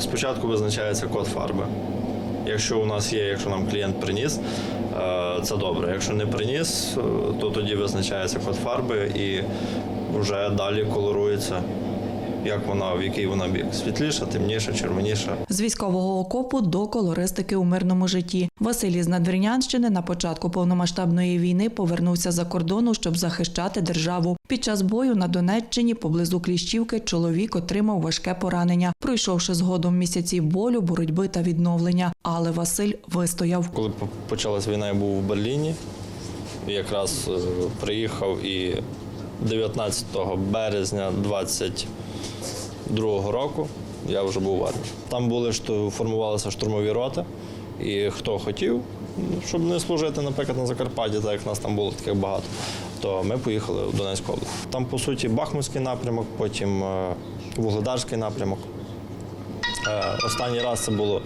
Спочатку визначається код фарби. Якщо у нас є, якщо нам клієнт приніс, е, це добре. Якщо не приніс, е, то тоді визначається код фарби і вже далі колорується, як вона, в який вона бік. Світліша, темніша, червоніша. З військового окопу до колористики у мирному житті. Василь із Надвірнянщини на початку повномасштабної війни повернувся за кордону, щоб захищати державу. Під час бою на Донеччині поблизу Кліщівки чоловік отримав важке поранення, пройшовши згодом місяці болю, боротьби та відновлення. Але Василь вистояв. Коли почалась війна, я був у Берліні. Якраз е, приїхав і 19 березня 22 року я вже був в армії. Там були формувалися штурмові роти, і хто хотів, щоб не служити, наприклад, на Закарпатті, так як нас там було таких багато, то ми поїхали в Донецьку область. Там, по суті, Бахмутський напрямок, потім е, Вугледарський напрямок. Е, Останній раз це було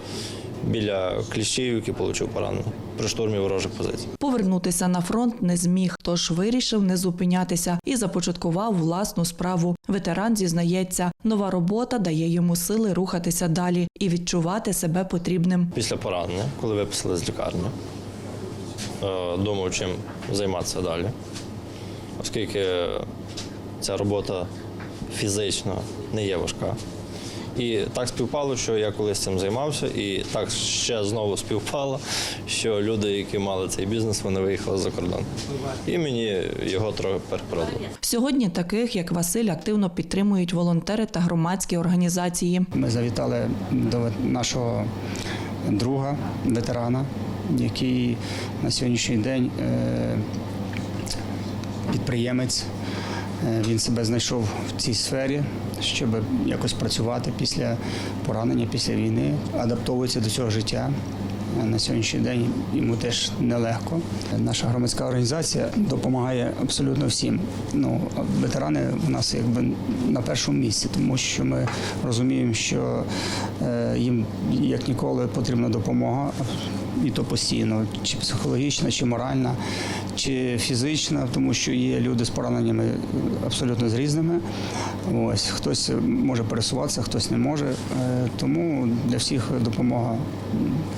біля Кліщівки, отримав поранення при штурмі ворожих позицій. Повернутися на фронт не зміг, тож вирішив не зупинятися і започаткував власну справу. Ветеран зізнається, нова робота дає йому сили рухатися далі і відчувати себе потрібним. Після поранення, коли виписали з лікарні, е, думав, чим займатися далі. Оскільки ця робота фізично не є важка. І так співпало, що я колись цим займався, і так ще знову співпало, що люди, які мали цей бізнес, вони виїхали за кордон. І мені його трохи перепродали. Сьогодні таких, як Василь, активно підтримують волонтери та громадські організації. Ми завітали до нашого друга, ветерана, який на сьогоднішній день е, підприємець. Е, Він себе знайшов в цій сфері, щоб якось працювати після поранення, після війни, адаптовується до цього життя. На сьогоднішній день йому теж нелегко. Наша громадська організація допомагає абсолютно всім. Ну, ветерани у нас якби на першому місці, тому що ми розуміємо, що е, їм як ніколи потрібна допомога, і то постійно, чи психологічна, чи моральна, чи фізична, тому що є люди з пораненнями абсолютно з різними. Ось хтось може пересуватися, хтось не може. Е, Тому для всіх допомога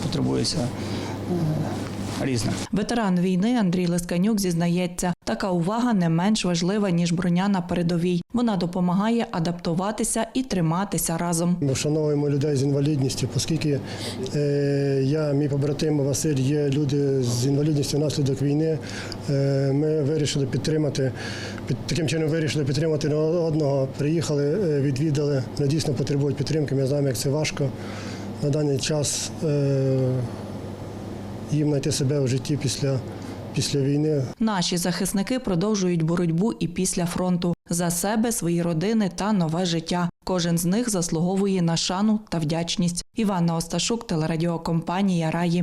потребується е, різна. Ветеран війни Андрій Лисканюк зізнається, така увага не менш важлива ніж броня на передовій. Вона допомагає адаптуватися і триматися разом. Ми вшановуємо людей з інвалідністю, оскільки е, я, мій побратим Василь, є люди з інвалідністю внаслідок війни. Е, ми вирішили підтримати, під, таким чином вирішили підтримати одного. Приїхали, відвідали. Вони дійсно потребують підтримки. Ми знаємо, як це важко на даний час е, їм знайти себе в житті після, після війни. Наші захисники продовжують боротьбу і після фронту за себе, свої родини та нове життя. Кожен з них заслуговує на шану та вдячність. Іванна Осташук, телерадіокомпанія Раї.